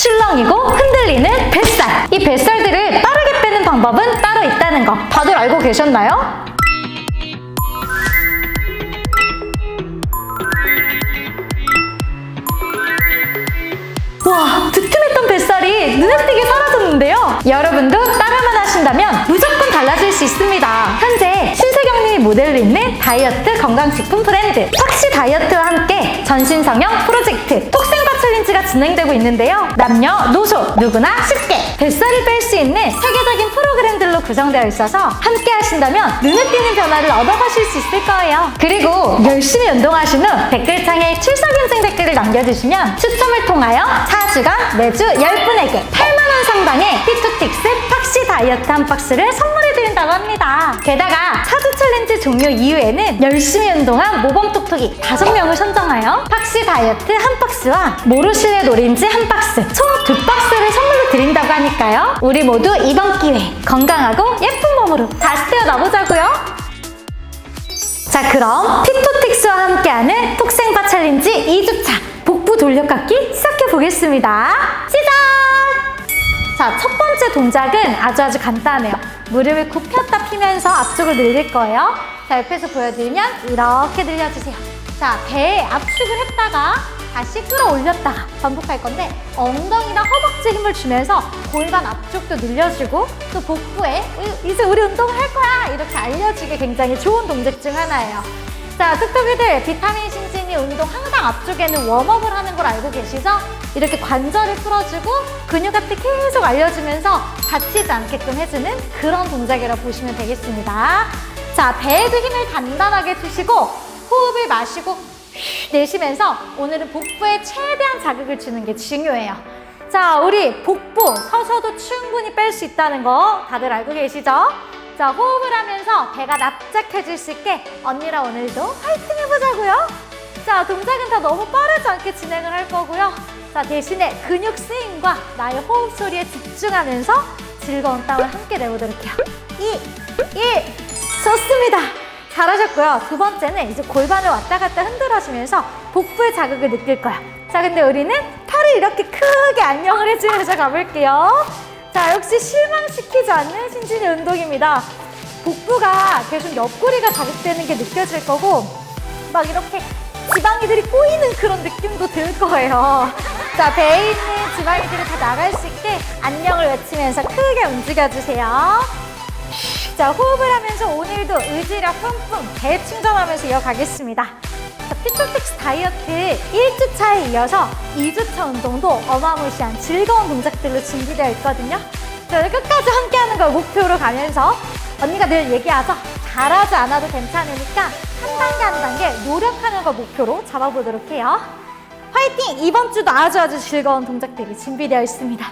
출렁이고 흔들리는 뱃살. 이 뱃살들을 빠르게 빼는 방법은 따로 있다는 거 다들 알고 계셨나요? 와, 두툼했던 뱃살이 눈에 띄게 사라졌는데요. 여러분도 따라만 하신다면 무조건 달라질 수 있습니다. 현재 신세경님이 모델로 있는 다이어트 건강식품 브랜드 팍시 다이어트와 함께 전신성형 프로젝트 톡생과 챌린지가 진행되고 있는데요. 남녀, 노소 누구나 쉽게 뱃살을 뺄 수 있는 세계적인 프로그램들로 구성되어 있어서 함께 하신다면 눈에 띄는 변화를 얻어가실 수 있을 거예요. 그리고 열심히 운동하신 후 댓글창에 출석 인증 댓글을 남겨주시면 추첨을 통하여 4주간 매주 10분에게 8만원 상당의 피투틱스 팍시 다이어트 한 박스를 선물 해드린다고 합니다. 게다가 4주 챌린지 종료 이후에는 열심히 운동한 모범 톡톡이 5명을 선정하여 팍시 다이어트 한 박스와 모르실의 노린지 한 박스 총 두 박스를 선물로 드린다고 하니까요. 우리 모두 이번 기회에 건강하고 예쁜 몸으로 다시 태어나보자고요. 자 그럼 피토틱스와 함께하는 톡생바 챌린지 2주차 복부 돌려깎기 시작해 보겠습니다. 시작! 자, 첫 번째 동작은 아주 아주 간단해요. 무릎을 굽혔다 피면서 앞쪽을 늘릴 거예요. 자, 옆에서 보여드리면 이렇게 늘려주세요. 자, 배에 압축을 했다가 다시 끌어올렸다가 반복할 건데 엉덩이랑 허벅지 힘을 주면서 골반 앞쪽도 늘려주고 또 복부에 이- 이제 우리 운동을 할 거야 이렇게 알려주기 굉장히 좋은 동작 중 하나예요. 자, 톡톡이들 비타민 신 진이 운동 항상 앞쪽에는 웜업을 하는 걸 알고 계시죠? 이렇게 관절을 풀어주고 근육 앞에 계속 알려주면서 다치지 않게끔 해주는 그런 동작이라고 보시면 되겠습니다. 자, 배에도 힘을 단단하게 주시고 호흡을 마시고 내쉬면서 오늘은 복부에 최대한 자극을 주는 게 중요해요. 자, 우리 복부 서서도 충분히 뺄 수 있다는 거 다들 알고 계시죠? 자, 호흡을 하면서 배가 납작해질 수 있게 언니랑 오늘도 화이팅 해보자고요. 자, 동작은 다 너무 빠르지 않게 진행을 할 거고요. 자, 대신에 근육 스윙과 나의 호흡 소리에 집중하면서 즐거운 땀을 함께 내보도록 해요. 2, 1, 좋습니다. 잘하셨고요. 두 번째는 이제 골반을 왔다 갔다 흔들어 주면서 복부의 자극을 느낄 거야. 자, 근데 우리는 팔을 이렇게 크게 안녕을 해주면서 가볼게요. 자, 역시 실망시키지 않는 신진의 운동입니다. 복부가 계속 옆구리가 자극되는 게 느껴질 거고, 막 이렇게 지방이들이 꼬이는 그런 느낌도 들 거예요. 자, 배에 있는 지방이들이 다 나갈 수 있게 안녕을 외치면서 크게 움직여주세요. 자, 호흡을 하면서 오늘도 의지력 뿜뿜 대충전하면서 이어가겠습니다. 자, 피토틱스 다이어트 1주차에 이어서 2주차 운동도 어마무시한 즐거운 동작들로 준비되어 있거든요. 자, 오늘 끝까지 함께하는 걸 목표로 가면서 언니가 늘 얘기하죠. 잘하지 않아도 괜찮으니까 한 단계 한 단계 노력하는 걸 목표로 잡아보도록 해요. 화이팅! 이번 주도 아주 아주 즐거운 동작들이 준비되어 있습니다.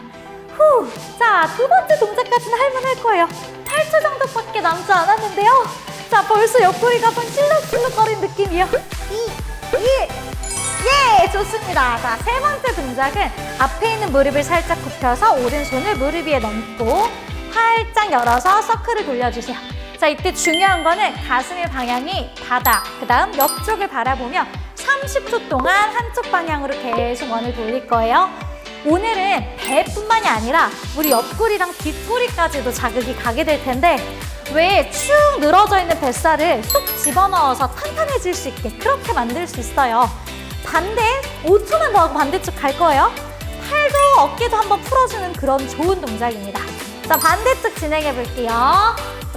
후! 자, 두 번째 동작까지는 할만할 거예요. 8초 정도밖에 남지 않았는데요. 자, 벌써 옆구리가 좀 찔럭찔럭거린 느낌이요. 2, 1, 예! 좋습니다. 자, 세 번째 동작은 앞에 있는 무릎을 살짝 굽혀서 오른손을 무릎 위에 넘고 활짝 열어서 서클을 돌려주세요. 자, 이때 중요한 거는 가슴의 방향이 바닥, 그 다음 옆쪽을 바라보며 30초 동안 한쪽 방향으로 계속 원을 돌릴 거예요. 오늘은 배뿐만이 아니라 우리 옆구리랑 뒷구리까지도 자극이 가게 될 텐데 왜 축 늘어져 있는 뱃살을 쏙 집어넣어서 탄탄해질 수 있게 그렇게 만들 수 있어요. 반대 5초만 더 하고 반대쪽 갈 거예요. 팔도 어깨도 한번 풀어주는 그런 좋은 동작입니다. 자 반대쪽 진행해 볼게요.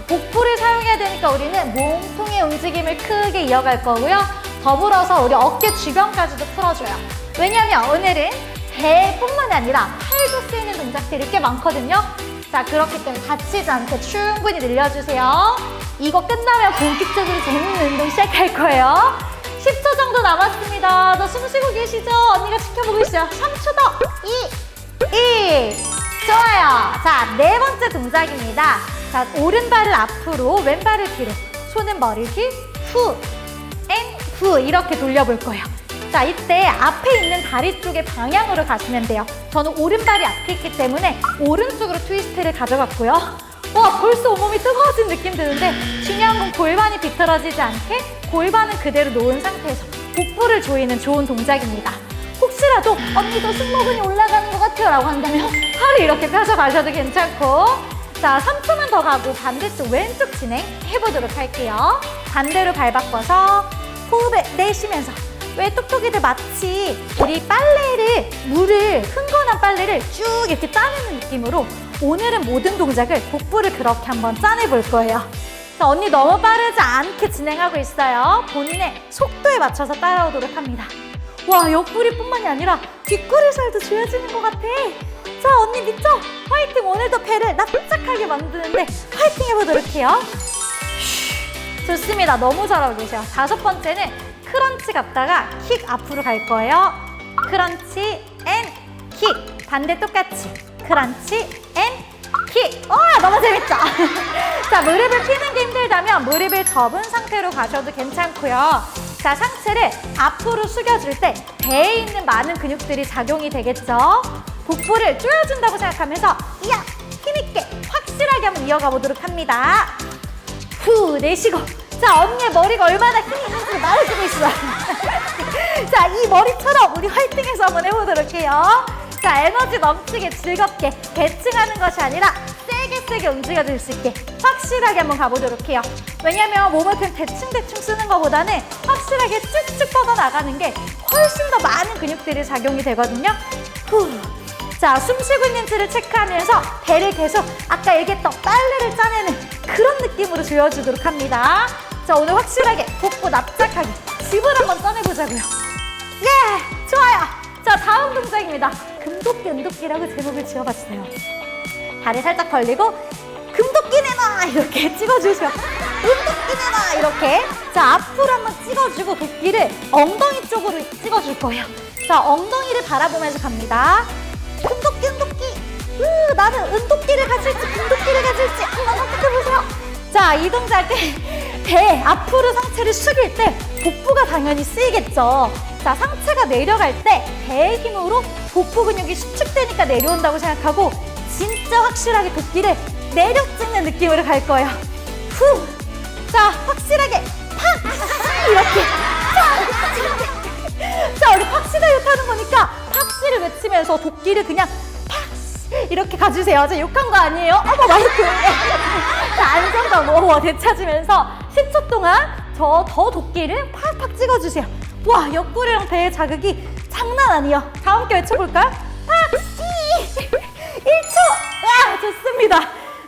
복부를 사용해야 되니까 우리는 몸통의 움직임을 크게 이어갈 거고요. 더불어서 우리 어깨 주변까지도 풀어줘요. 왜냐하면 오늘은 배뿐만 아니라 팔도 쓰이는 동작들이 꽤 많거든요. 자, 그렇기 때문에 다치지 않게 충분히 늘려주세요. 이거 끝나면 본격적으로 재밌는 운동 시작할 거예요. 10초 정도 남았습니다. 너 숨 쉬고 계시죠? 언니가 지켜보고 있어요. 3초 더. 2, 1. 좋아요. 자, 네 번째 동작입니다. 자, 오른발을 앞으로, 왼발을 뒤로. 손은 머리 뒤, 후, 앤, 후. 이렇게 돌려볼 거예요. 자, 이때 앞에 있는 다리 쪽의 방향으로 가시면 돼요. 저는 오른발이 앞에 있기 때문에 오른쪽으로 트위스트를 가져갔고요. 와, 벌써 온몸이 뜨거워진 느낌 드는데 중요한 건 골반이 비틀어지지 않게 골반은 그대로 놓은 상태에서 복부를 조이는 좋은 동작입니다. 혹시라도 언니도 승모근이 올라가는 것 같아요 라고 한다면 팔을 이렇게 펴서 가셔도 괜찮고 자 3초만 더 가고 반대쪽 왼쪽 진행 해보도록 할게요 반대로 발 바꿔서 호흡을 내쉬면서 왜 똑똑이들 마치 우리 빨래를 물을 흥건한 빨래를 쭉 이렇게 짜내는 느낌으로 오늘은 모든 동작을 복부를 그렇게 한번 짜내 볼 거예요. 자, 언니 너무 빠르지 않게 진행하고 있어요. 본인의 속도에 맞춰서 따라오도록 합니다. 와, 옆구리뿐만이 아니라 뒷구리 살도 좋아지는 것 같아. 자, 언니 믿죠? 화이팅! 오늘도 배를 납작하게 만드는데 화이팅 해보도록 해요. 좋습니다. 너무 잘하고 계세요. 다섯 번째는 크런치 갔다가 킥 앞으로 갈 거예요. 크런치 앤 킥. 반대 똑같이. 크런치 앤 킥. 와, 너무 재밌죠? 자, 무릎을 피는 게 힘들다면 무릎을 접은 상태로 가셔도 괜찮고요. 자, 상체를 앞으로 숙여줄 때 배에 있는 많은 근육들이 작용이 되겠죠? 복부를 조여준다고 생각하면서 이야! 힘있게 확실하게 한번 이어가 보도록 합니다. 후 내쉬고 자 언니의 머리가 얼마나 힘이 있는지 말해주고 있어 자이 머리처럼 우리 화이팅해서 한번 해보도록 해요 자 에너지 넘치게 즐겁게 대칭하는 것이 아니라 세 게 세게 움직여줄 수 있게 확실하게 한번 가보도록 해요 왜냐면 몸을 그냥 대충대충 쓰는 것보다는 확실하게 쭉쭉 뻗어나가는 게 훨씬 더 많은 근육들이 작용이 되거든요 후 자, 숨 쉬고 있는지를 체크하면서 배를 계속 아까 얘기했던 빨래를 짜내는 그런 느낌으로 조여주도록 합니다. 자, 오늘 확실하게 복부 납작하게 집을 한번 짜내보자고요. 예! 좋아요! 자, 다음 동작입니다. 금도끼, 은도끼라고 제목을 지어봤어요. 다리 살짝 벌리고 금도끼 내놔! 이렇게 찍어주세요. 은도끼 내놔! 이렇게. 자, 앞으로 한번 찍어주고 도끼를 엉덩이 쪽으로 찍어줄 거예요. 자, 엉덩이를 바라보면서 갑니다. 금도끼, 은도끼. 으, 나는 은도끼를 가질지, 금도끼를 가질지 한번 선택해보세요. 자, 이 동작 때 배 앞으로 상체를 숙일 때 복부가 당연히 쓰이겠죠. 자, 상체가 내려갈 때 배의 힘으로 복부 근육이 수축되니까 내려온다고 생각하고 진짜 확실하게 도끼를 내려 찍는 느낌으로 갈 거예요. 후! 자, 확실하게 팍! 이렇게 팍! 이렇게. 자, 우리 팍시다이어트 하는 거니까 팍시를 외치면서 도끼를 그냥 팍! 이렇게 가주세요. 저 욕한 거 아니에요? 어머, 마이크. 자, 안정감 오, 되찾으면서 10초 동안 저 더 도끼를 팍팍 찍어주세요. 와, 옆구리랑 배의 자극이 장난 아니에요. 다 함께 외쳐볼까요? 팍시! 1초! 와, 좋습니다.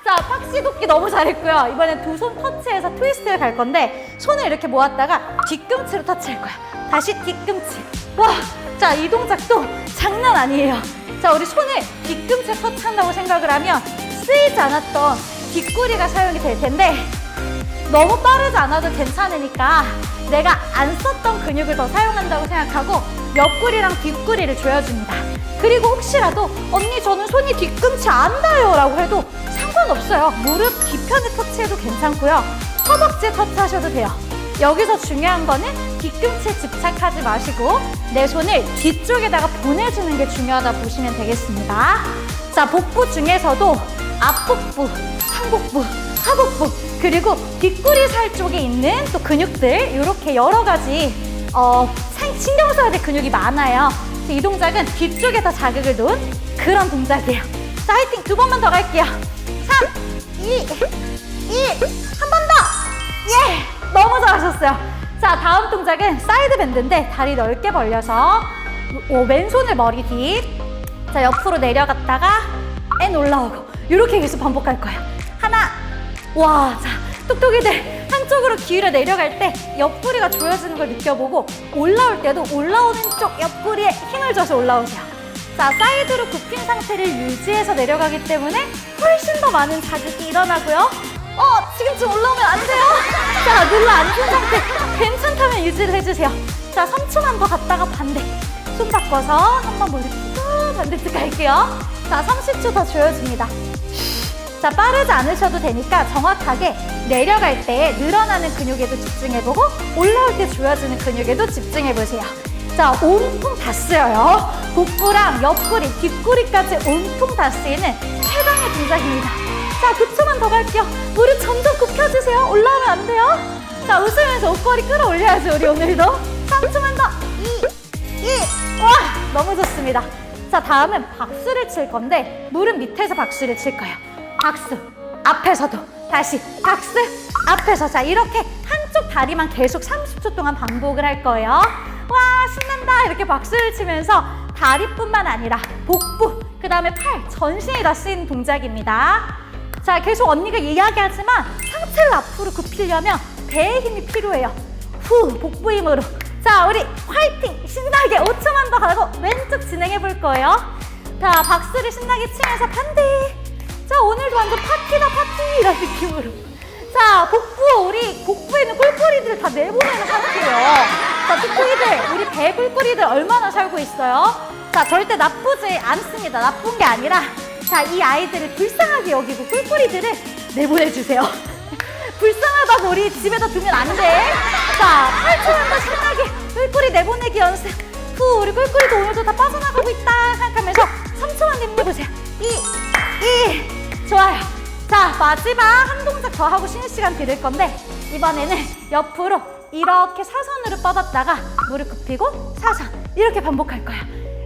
자, 팍시 도끼 너무 잘했고요. 이번엔 두 손 터치해서 트위스트를 갈 건데 손을 이렇게 모았다가 뒤꿈치로 터치할 거야. 다시 뒤꿈치. 와, 자, 이 동작도 장난 아니에요. 자, 우리 손을 뒤꿈치에 터치한다고 생각을 하면 쓰이지 않았던 뒷구리가 사용이 될 텐데 너무 빠르지 않아도 괜찮으니까 내가 안 썼던 근육을 더 사용한다고 생각하고 옆구리랑 뒷구리를 조여줍니다. 그리고 혹시라도 언니 저는 손이 뒤꿈치 안 닿아요 라고 해도 상관없어요. 무릎 뒤편에 터치해도 괜찮고요. 허벅지에 터치하셔도 돼요. 여기서 중요한 거는 뒤꿈치에 집착하지 마시고 내 손을 뒤쪽에다가 보내주는 게 중요하다 보시면 되겠습니다. 자, 복부 중에서도 앞복부, 상복부, 하복부 그리고 뒷구리 살 쪽에 있는 또 근육들 이렇게 여러 가지 어, 상- 신경 써야 될 근육이 많아요. 이 동작은 뒤쪽에 더 자극을 놓은 그런 동작이에요. 자, 화이팅 두 번만 더 갈게요. 3, 2, 1, 한 번 더! 예! 너무 잘하셨어요. 자, 다음 동작은 사이드 밴드인데 다리 넓게 벌려서 오, 왼손을 머리 뒤. 자, 옆으로 내려갔다가 앤 올라오고 이렇게 계속 반복할 거예요. 하나, 와, 자, 똑똑이들 한쪽으로 기울여 내려갈 때 옆구리가 조여지는 걸 느껴보고 올라올 때도 올라오는 쪽 옆구리에 힘을 줘서 올라오세요. 자, 사이드로 굽힌 상태를 유지해서 내려가기 때문에 훨씬 더 많은 자극이 일어나고요. 어, 지금쯤 올라오면 안 돼요. 자, 눌러 앉은 상태. 괜찮다면 유지를 해주세요. 자, 3초만 더 갔다가 반대. 손 바꿔서 한번 머리 쭉 반대쪽 갈게요. 자, 30초 더 조여줍니다. 자, 빠르지 않으셔도 되니까 정확하게 내려갈 때 늘어나는 근육에도 집중해보고 올라올 때 조여지는 근육에도 집중해보세요. 자, 온통 다 쓰여요. 복부랑 옆구리, 뒷구리까지 온통 다 쓰이는 최강의 동작입니다. 자, 9초만 더 갈게요. 무릎 점점 굽혀주세요. 올라오면 안 돼요. 자, 웃으면서 옷걸이 끌어올려야죠, 우리 오늘도. 3초만 더. 2, 1, 와, 너무 좋습니다. 자, 다음은 박수를 칠 건데 무릎 밑에서 박수를 칠 거예요. 박수. 앞에서도 다시 박수. 앞에서 자, 이렇게 한쪽 다리만 계속 30초 동안 반복을 할 거예요. 와, 신난다. 이렇게 박수를 치면서 다리뿐만 아니라 복부, 그 다음에 팔, 전신이 다 쓰이는 동작입니다. 자, 계속 언니가 이야기하지만 상체를 앞으로 굽히려면 배의 힘이 필요해요. 후, 복부 힘으로. 자, 우리 화이팅! 신나게 5초만 더 가고 왼쪽 진행해 볼 거예요. 자, 박수를 신나게 치면서 반대. 이런 느낌으로. 자, 복부, 우리 복부에 있는 꿀꿀이들을 다 내보내는 상태예요. 자, 꿀꿀이들, 우리 배 꿀꿀이들 얼마나 살고 있어요? 자, 절대 나쁘지 않습니다. 나쁜 게 아니라, 자, 이 아이들을 불쌍하게 여기고 꿀꿀이들을 내보내주세요. 불쌍하다고 우리 집에다 두면 안 돼. 자, 8초만 더 신나게 꿀꿀이 내보내기 연습. 후, 우리 꿀꿀이도 오늘도 다 빠져나가고 있다 생각하면서 3초만 힘내보세요. 2, 1, 좋아요. 자, 마지막 한 동작 더 하고 쉬는 시간 드릴 건데 이번에는 옆으로 이렇게 사선으로 뻗었다가 무릎 굽히고 사선 이렇게 반복할 거야.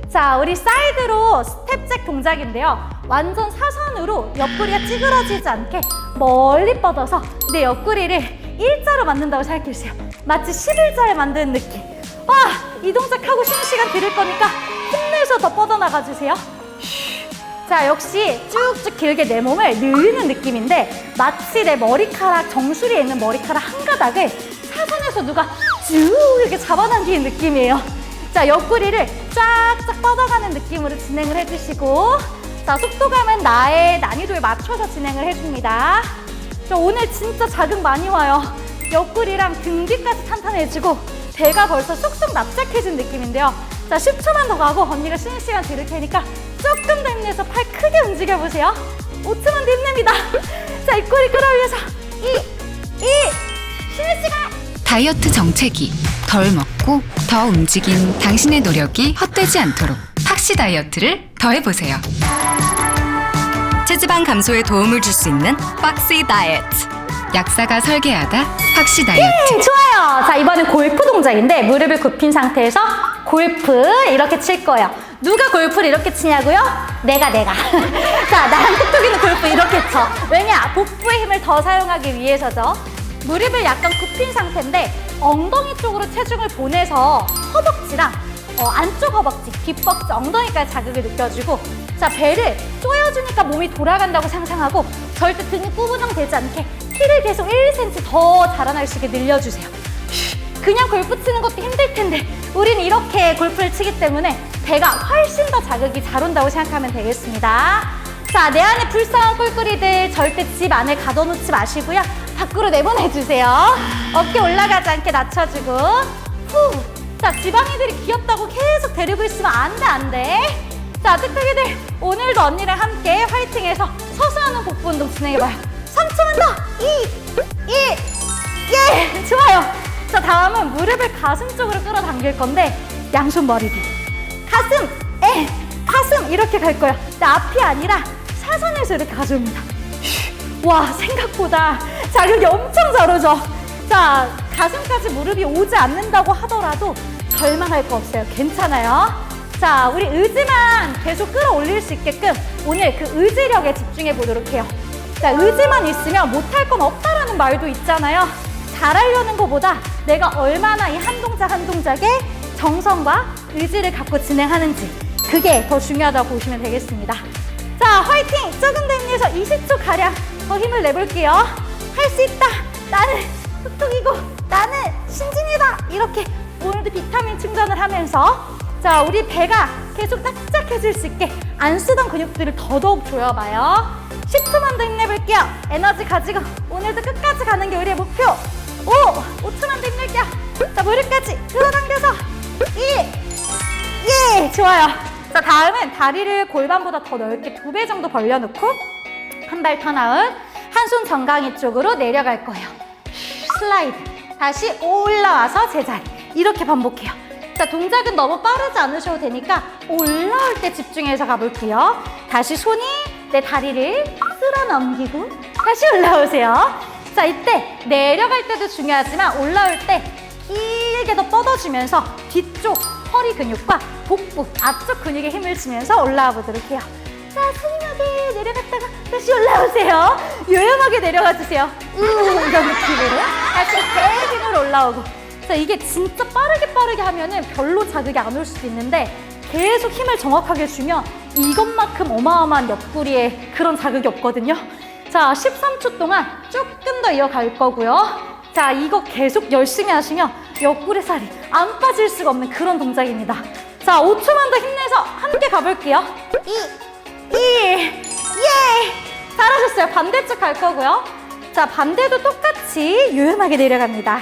자, 우리 사이드로 스텝잭 동작인데요. 완전 사선으로 옆구리가 찌그러지지 않게 멀리 뻗어서 내 옆구리를 일자로 만든다고 생각해주세요. 마치 11자를 만드는 느낌. 와, 이 동작 하고 쉬는 시간 드릴 거니까 힘내서 더 뻗어나가 주세요. 자, 역시 쭉쭉 길게 내 몸을 늘리는 느낌인데 마치 내 머리카락, 정수리에 있는 머리카락 한 가닥을 사선에서 누가 쭉 이렇게 잡아당기는 느낌이에요. 자, 옆구리를 쫙쫙 뻗어가는 느낌으로 진행을 해주시고 자, 속도감은 나의 난이도에 맞춰서 진행을 해줍니다. 자, 오늘 진짜 자극 많이 와요. 옆구리랑 등 뒤까지 탄탄해지고 배가 벌써 쏙쏙 납작해진 느낌인데요. 자, 10초만 더 가고 언니가 쉬는 시간 드릴 테니까 조금 더 힘내서 팔 크게 움직여보세요. 5초만 더 힘냅니다. 자, 입꼬리 끌어올려서 2, 1, 쉬는 시간! 다이어트 정체기 덜 먹고 더 움직인 당신의 노력이 헛되지 않도록 팍시 다이어트를 더 해보세요. 체지방 감소에 도움을 줄 수 있는 박시 다이어트 약사가 설계하다 팍시 다이어트 좋아요. 자, 이번엔 골프 동작인데 무릎을 굽힌 상태에서 골프 이렇게 칠 거예요. 누가 골프를 이렇게 치냐고요? 내가 내가. 자, 나랑 톡톡이는 골프 이렇게 쳐. 왜냐? 복부의 힘을 더 사용하기 위해서죠. 무릎을 약간 굽힌 상태인데 엉덩이 쪽으로 체중을 보내서 허벅지랑 어, 안쪽 허벅지, 뒷벅지, 엉덩이까지 자극을 느껴주고 자 배를 조여주니까 몸이 돌아간다고 상상하고 절대 등이 구부정되지 않게 키를 계속 1cm 더 자라날 수 있게 늘려주세요. 그냥 골프 치는 것도 힘들 텐데 우리는 이렇게 골프를 치기 때문에 배가 훨씬 더 자극이 잘 온다고 생각하면 되겠습니다. 자, 내 안에 불쌍한 꿀꿀이들 절대 집 안에 가둬놓지 마시고요. 밖으로 내보내주세요. 어깨 올라가지 않게 낮춰주고 후. 자, 지방이들이 귀엽다고 계속 데리고 있으면 안 돼, 안 돼. 자, 특특이들 오늘도 언니랑 함께 화이팅해서 서서 하는 복부 운동 진행해봐요. 3초만 더! 2, 1, 예! 좋아요. 자, 다음은 무릎을 가슴 쪽으로 끌어당길 건데 양손 머리 뒤. 가슴! 에! 가슴! 이렇게 갈 거예요. 근데 앞이 아니라 사선에서 이렇게 가져옵니다. 와, 생각보다 자극이 엄청 잘 오죠? 자, 가슴까지 무릎이 오지 않는다고 하더라도 절망할 거 없어요. 괜찮아요. 자, 우리 의지만 계속 끌어올릴 수 있게끔 오늘 그 의지력에 집중해 보도록 해요. 자, 의지만 있으면 못할 건 없다라는 말도 있잖아요. 잘하려는 것보다 내가 얼마나 이 한 동작 한 동작에 정성과 의지를 갖고 진행하는지 그게 더 중요하다고 보시면 되겠습니다. 자, 화이팅! 조금 더 힘내서 20초 가량 더 힘을 내볼게요. 할 수 있다! 나는 톡톡이고 나는 신진이다! 이렇게 오늘도 비타민 충전을 하면서 자, 우리 배가 계속 납작해질 수 있게 안 쓰던 근육들을 더더욱 조여봐요. 10초만 더 힘내볼게요. 에너지 가지고 오늘도 끝까지 가는 게 우리의 목표. 5, 5초만 더 힘낼게요. 자, 무릎까지 끌어당겨서 1, 예, 좋아요. 자, 다음은 다리를 골반보다 더 넓게 두 배 정도 벌려놓고 한 발 턴아웃, 한 손 정강이 쪽으로 내려갈 거예요. 슬라이드. 다시 올라와서 제자리. 이렇게 반복해요. 자, 동작은 너무 빠르지 않으셔도 되니까 올라올 때 집중해서 가볼게요. 다시 손이 내 다리를 쓸어 넘기고 다시 올라오세요. 자, 이때 내려갈 때도 중요하지만 올라올 때 길게 더 뻗어주면서 뒤쪽 허리 근육과 복부, 앞쪽 근육에 힘을 주면서 올라와 보도록 해요. 자, 스lim하게 내려갔다가 다시 올라오세요. 요염하게 내려가 주세요. 우, 이런 느낌으로. 다시 배 힘으로 올라오고. 자, 이게 진짜 빠르게 빠르게 하면은 별로 자극이 안 올 수도 있는데 계속 힘을 정확하게 주면 이것만큼 어마어마한 옆구리에 그런 자극이 없거든요. 자, 13초 동안 조금 더 이어갈 거고요. 자, 이거 계속 열심히 하시면 옆구리 살이 안 빠질 수가 없는 그런 동작입니다. 자, 5초만 더 힘내서 함께 가볼게요. 2, 1, 예! 잘하셨어요. 반대쪽 갈 거고요. 자, 반대도 똑같이 유연하게 내려갑니다.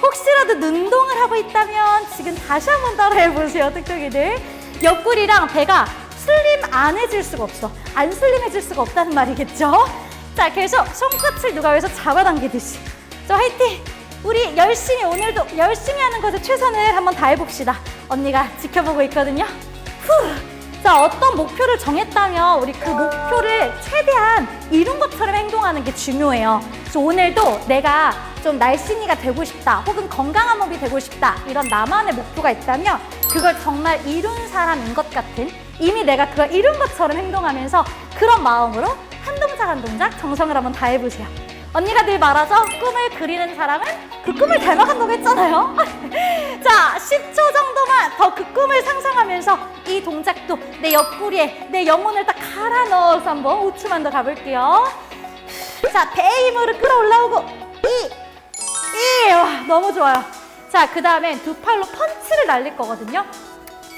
혹시라도 눈동을 하고 있다면 지금 다시 한번 따라해 보세요, 특별히들. 옆구리랑 배가 슬림 안 해질 수가 없어. 안 슬림해질 수가 없다는 말이겠죠? 자, 계속 손끝을 누가 위해서 잡아당기듯이. 자, 화이팅! 우리 열심히 오늘도 열심히 하는 것에 최선을 한번 다해봅시다. 언니가 지켜보고 있거든요. 후! 자, 어떤 목표를 정했다면 우리 그 목표를 최대한 이룬 것처럼 행동하는 게 중요해요. 그래서 오늘도 내가 좀 날씬이가 되고 싶다, 혹은 건강한 몸이 되고 싶다, 이런 나만의 목표가 있다면 그걸 정말 이룬 사람인 것 같은 이미 내가 그걸 이룬 것처럼 행동하면서 그런 마음으로 한 동작 한 동작 정성을 한번 다해보세요. 언니가 늘 말하죠. 꿈을 그리는 사람은 그 꿈을 닮아간다고 했잖아요. 자, 10초 정도만 더 그 꿈을 상상하면서 이 동작도 내 옆구리에 내 영혼을 딱 갈아 넣어서 한번 5초만 더 가볼게요. 자, 배 힘으로 끌어올라오고 이, 이, 와, 너무 좋아요. 자, 그 다음에 두 팔로 펀치를 날릴 거거든요.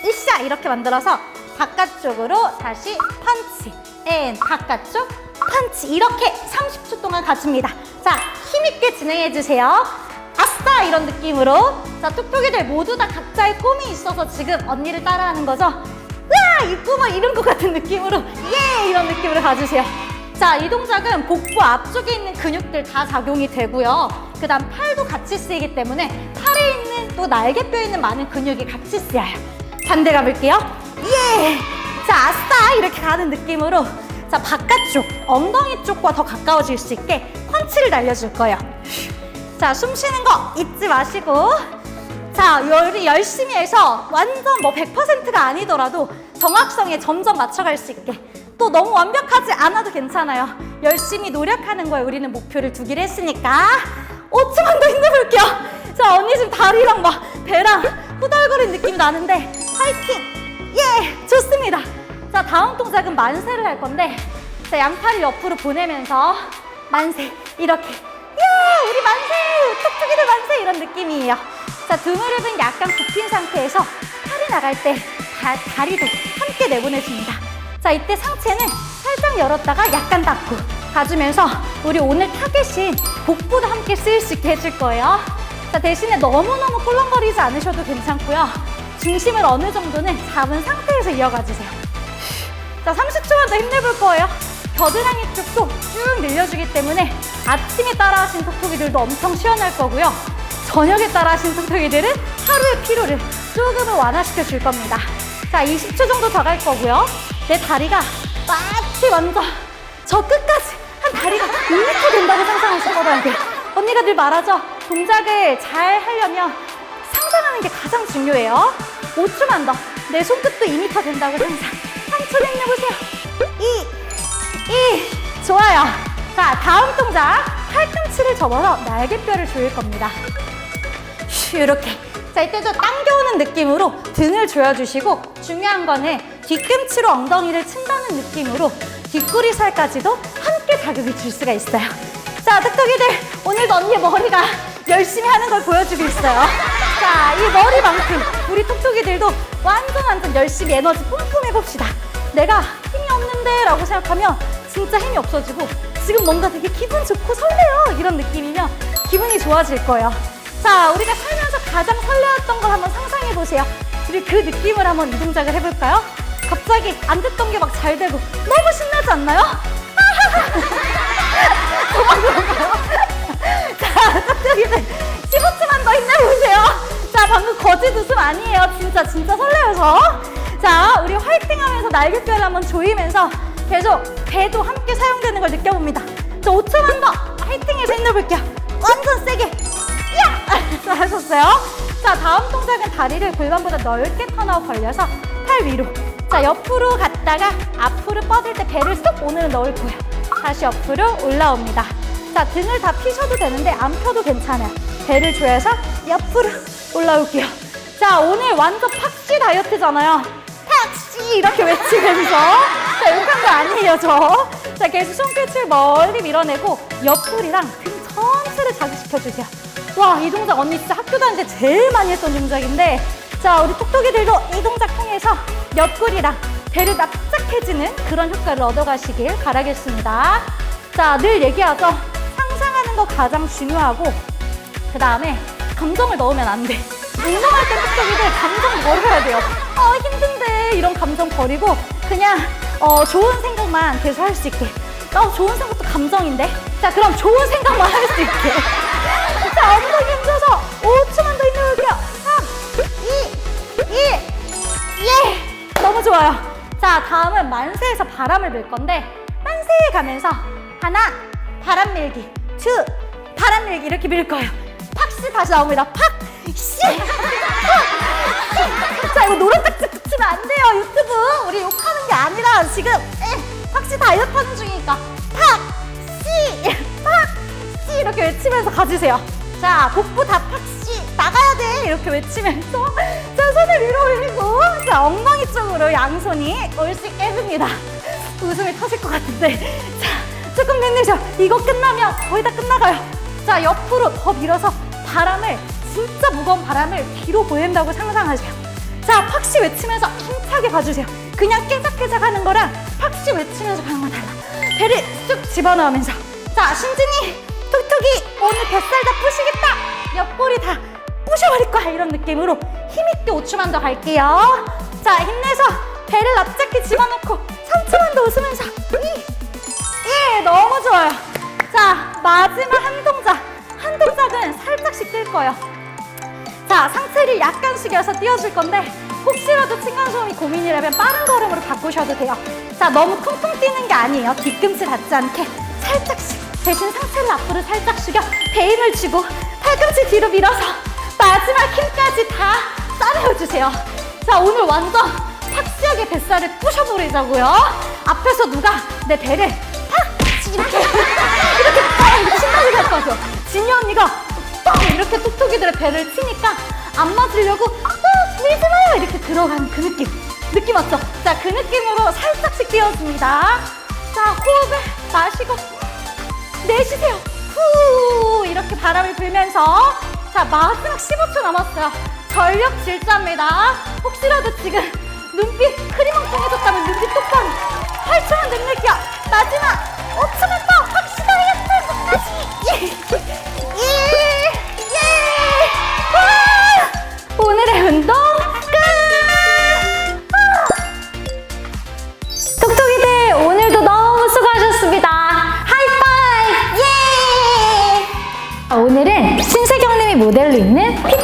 으쌰 이렇게 만들어서 바깥쪽으로 다시 펀치 앤 바깥쪽 펀치 이렇게 30초 동안 가줍니다. 자 힘있게 진행해 주세요. 아싸! 이런 느낌으로. 자 톡톡이들 모두 다 각자의 꿈이 있어서 지금 언니를 따라하는 거죠? 으아 이 꿈을 이룬 것 같은 느낌으로. 예! 이런 느낌으로 가주세요. 자, 이 동작은 복부 앞쪽에 있는 근육들 다 작용이 되고요. 그 다음 팔도 같이 쓰이기 때문에 팔에 있는 또 날개뼈에 있는 많은 근육이 같이 쓰여요. 반대 가볼게요. 예! 자, 아싸! 이렇게 가는 느낌으로 자, 바깥쪽, 엉덩이 쪽과 더 가까워질 수 있게 펀치를 날려줄 거예요. 자, 숨 쉬는 거 잊지 마시고 자, 우리 열심히 해서 완전 뭐 100%가 아니더라도 정확성에 점점 맞춰갈 수 있게 또 너무 완벽하지 않아도 괜찮아요. 열심히 노력하는 거에 우리는 목표를 두기로 했으니까 5초만 더 힘내볼게요. 자, 언니 지금 다리랑 막 배랑 후덜거리는 느낌이 나는데 파이팅! 예! 좋습니다. 자, 다음 동작은 만세를 할 건데 자, 양팔을 옆으로 보내면서 만세 이렇게. 야 우리 만세! 톡톡이들 만세! 이런 느낌이에요. 자 두 무릎은 약간 굽힌 상태에서 팔이 나갈 때 다, 다리도 함께 내보내줍니다. 자 이때 상체는 살짝 열었다가 약간 닫고 가주면서 우리 오늘 타겟인 복부도 함께 쓰일 수 있게 해줄 거예요. 자 대신에 너무너무 꿀렁거리지 않으셔도 괜찮고요 중심을 어느 정도는 잡은 상태에서 이어가 주세요 자, 30초만 더 힘내볼 거예요. 겨드랑이 쪽도 쭉 늘려주기 때문에 아침에 따라하신 톡톡이들도 엄청 시원할 거고요. 저녁에 따라하신 톡톡이들은 하루의 피로를 조금은 완화시켜 줄 겁니다. 자, 20초 정도 더 갈 거고요. 내 다리가 마치 완전 저 끝까지 한 다리가 2m 된다고 상상하실 거라야 돼요. 언니가 늘 말하죠. 동작을 잘 하려면 하는 게 가장 중요해요. 5초만 더. 내 손끝도 2m 된다고 상상. 3초 힘내보세요. 2, 1. 좋아요. 자, 다음 동작. 팔꿈치를 접어서 날개뼈를 조일 겁니다. 슈, 이렇게. 자, 이때 좀 당겨오는 느낌으로 등을 조여주시고 중요한 거는 뒤꿈치로 엉덩이를 친다는 느낌으로 뒷구리 살까지도 함께 자극을 줄 수가 있어요. 자, 톡톡이들 오늘도 언니의 머리가 열심히 하는 걸 보여주고 있어요. 자, 이 머리만큼 우리 톡톡이들도 완전 완전 열심히 에너지 뿜뿜 해봅시다. 내가 힘이 없는데 라고 생각하면 진짜 힘이 없어지고 지금 뭔가 되게 기분 좋고 설레요 이런 느낌이면 기분이 좋아질 거예요. 자, 우리가 살면서 가장 설레었던 걸 한번 상상해 보세요. 우리 그 느낌을 한번 이 동작을 해볼까요? 갑자기 안 됐던 게 막 잘 되고 너무 신나지 않나요? 그런가요? 자, 깍두기들 15초만 더 힘내보세요. 자, 방금 거짓 웃음 아니에요. 진짜, 진짜 설레어서. 자, 우리 화이팅 하면서 날개뼈를 한번 조이면서 계속 배도 함께 사용되는 걸 느껴봅니다. 자, 5초만 더 화이팅해서 힘내볼게요. 완전 세게. 야! 잘하셨어요. 자, 다음 동작은 다리를 골반보다 넓게 턴하고 벌려서 팔 위로. 자, 옆으로 갔다가 앞으로 뻗을 때 배를 쏙 오늘은 넣고요. 다시 옆으로 올라옵니다. 자, 등을 다 피셔도 되는데 안 펴도 괜찮아요. 배를 조여서 옆으로 올라올게요. 자, 오늘 완전 팍시 다이어트잖아요. 팍시 이렇게 외치면서 자, 욕한 거 아니에요, 저. 자, 계속 손끝을 멀리 밀어내고 옆구리랑 등 전체를 자극시켜주세요. 와, 이 동작 언니 진짜 학교 다닐 때 제일 많이 했던 동작인데 자, 우리 톡톡이들도 이 동작 통해서 옆구리랑 배를 납작해지는 그런 효과를 얻어가시길 바라겠습니다. 자, 늘 얘기하죠. 상상하는 거 가장 중요하고 그 다음에 감정을 넣으면 안 돼. 운동할 때 톡톡이들 감정 버려야 돼요. 아, 힘든데 이런 감정 버리고 그냥 어, 좋은 생각만 계속 할 수 있게. 나 좋은 생각도 감정인데? 자, 그럼 좋은 생각만 할 수 있게. 자, 엉덩이 힘줘서 5초만 더 힘내볼게요. 3, 2, 1, 예! 너무 좋아요. 자, 다음은 만세에서 바람을 밀 건데, 만세에 가면서, 하나, 바람 밀기, 투, 바람 밀기, 이렇게 밀 거예요. 팍씨 다시 나옵니다. 팍! 씨! 팍! 씨! 자, 이거 노래 딱지 붙이면 안 돼요, 유튜브. 우리 욕하는 게 아니라 지금, 에, 팍씨 다이어트 하는 중이니까, 팍! 씨! 팍! 씨! 이렇게 외치면서 가주세요. 자, 복부 다 팍씨! 나가야 돼! 이렇게 외치면서, 자, 손을 위로 올리고, 자, 엉덩이 쪽으로 양손이 있게 해줍니다. 웃음이 터질 것 같은데. 자, 조금 힘내셔. 이거 끝나면 거의 다 끝나가요. 자, 옆으로 더 밀어서 바람을, 진짜 무거운 바람을 뒤로 보낸다고 상상하세요. 자, 팍시 외치면서 힘차게 봐주세요. 그냥 깨작깨작 하는 거랑 팍시 외치면서 가는 건 달라. 배를 쑥 집어넣으면서. 자, 신진이, 톡톡이, 오늘 뱃살 다 부시겠다. 옆구리 다 부셔버릴 거야. 이런 느낌으로 힘있게 5초만 더 갈게요. 자, 힘내서 배를 납작히 집어넣고 3초만 더 웃으면서. 이, 예, 너무 좋아요. 자, 마지막 한 동작. 한 동작은 살짝씩 뛸 거예요. 자, 상체를 약간 숙여서 띄워줄 건데 혹시라도 층간소음이 고민이라면 빠른 걸음으로 바꾸셔도 돼요. 자, 너무 쿵쿵 뛰는 게 아니에요. 뒤꿈치 닿지 않게 살짝씩 대신 상체를 앞으로 살짝 숙여 배 힘을 주고 팔꿈치 뒤로 밀어서 마지막 힘까지 다 싸매어주세요. 자, 오늘 완전 팍시하게 뱃살을 부셔버리자고요. 앞에서 누가 내 배를 팍! 이렇게 이렇게 뻥! 이렇게 신나게 갈 거죠. 진이 언니가 뻥! 이렇게 톡톡이들의 배를 치니까 안 맞으려고 아, 밀지 마요! 이렇게 들어가는 그 느낌. 느낌 왔죠? 자, 그 느낌으로 살짝씩 띄워줍니다. 자, 호흡을 마시고 내쉬세요. 후! 이렇게 바람을 불면서 자, 마지막 15초 남았어요. 전력 질주합니다. 혹시라도 지금 눈빛 흐리멍텅해졌다면 눈빛 똑바로 8초만 내밀게요. 마지막 5초만 더 확실하게. 예! 예! 예! 와! 오늘의 운동 끝! 아! 톡톡이들 오늘도 너무 수고하셨습니다. 하이파이브! 예! 오늘은 신세경님이 모델로 있는 함께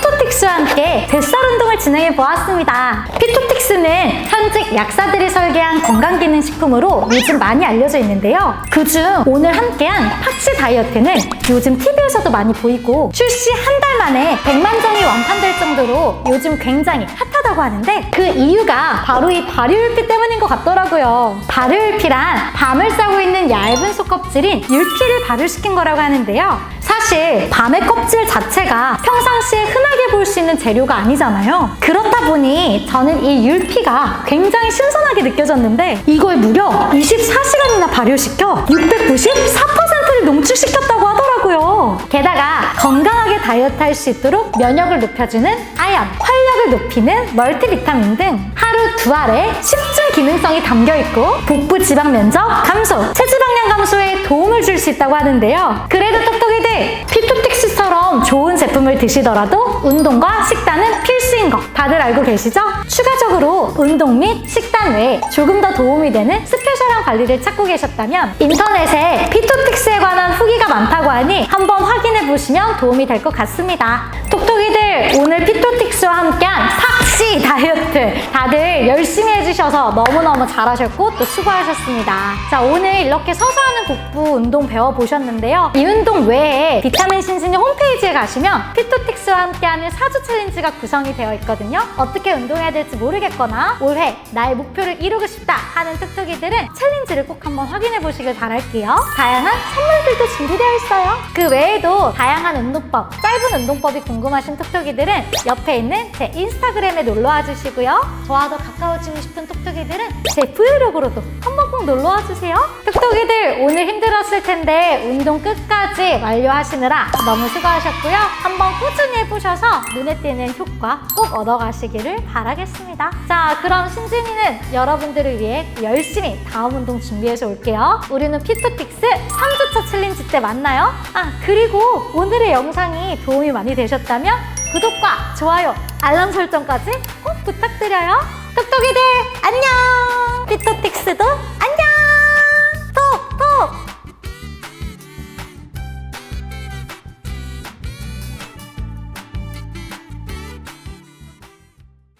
뱃살 운동을 진행해 보았습니다. 피토틱스는 현직 약사들이 설계한 건강기능식품으로 요즘 많이 알려져 있는데요. 그중 오늘 함께한 팍시 다이어트는 요즘 TV에서도 많이 보이고 출시 한 달 만에 100만 정이 완판될 정도로 요즘 굉장히 핫하다고 하는데 그 이유가 바로 이 발효율피 때문인 것 같더라고요. 발효율피란 밤을 싸고 있는 얇은 속껍질인 율피를 발효시킨 거라고 하는데요. 사실 밤의 껍질 자체가 평상시에 흔하게 볼 수 있는 재료가 아니잖아요. 그렇다 보니 저는 이 율피가 굉장히 신선하게 느껴졌는데 이걸 무려 24시간이나 발효시켜 694%를 농축시켰다고 하더라고요. 게다가 건강하게 다이어트 할 수 있도록 면역을 높여주는 아연, 활력을 높이는 멀티비타민 등 하루 두 알에 10중 기능성이 담겨 있고 복부 지방 면적 감소, 체지방량 감소에 도움을 줄 수 있다고 하는데요. 그래도 똑똑이들 피토틱스처럼 좋은 제품을 드시더라도 운동과 식단은 필수인 거 다들 알고 계시죠? 추가적으로 운동 및 식단 외에 조금 더 도움이 되는 스페셜한 관리를 찾고 계셨다면 인터넷에 피토틱스에 관한 후기가 많다고 하니 한번 확인해 보시면 도움이 될 것 같습니다. 톡톡이들 오늘 피토틱스와 함께한 확실히 다이어트 다들 열심히 해주셔서 너무너무 잘하셨고 또 수고하셨습니다. 자, 오늘 이렇게 서서 하는 복부 운동 배워보셨는데요. 이 운동 외에 비타민 신진이 홈페이지에 가시면 피토틱스와 함께하는 4주 챌린지가 구성이 되어 있거든요. 어떻게 운동해야 될지 모르겠거나 올해 나의 목표를 이루고 싶다 하는 톡톡이들은 챌린지를 꼭 한번 확인해 보시길 바랄게요. 다양한 선물들도 준비되어 있어요. 그 외에도 다양한 운동법, 짧은 운동법이 궁금하신 톡톡이들은 옆에 있는 제 인스타그램에 놀러 와 주시고요. 저와 더 가까워지고 싶은 톡톡이들은 제 브이로그로도 한번 꼭 놀러와 주세요. 톡톡이들 오늘 힘들었을 텐데 운동 끝까지 완료하시느라 너무 수고하셨고요. 한번 꾸준히 해보셔서 눈에 띄는 효과 꼭 얻어가시기를 바라겠습니다. 자, 그럼 신진이는 여러분들을 위해 열심히 다음 운동 준비해서 올게요. 우리는 피토틱스 3주차 챌린지 때 만나요. 아, 그리고 오늘의 영상이 도움이 많이 되셨다면 구독과 좋아요, 알람 설정까지 꼭 부탁드려요. 똑똑이들 안녕! 피터틱스도 안녕! 톡! 톡!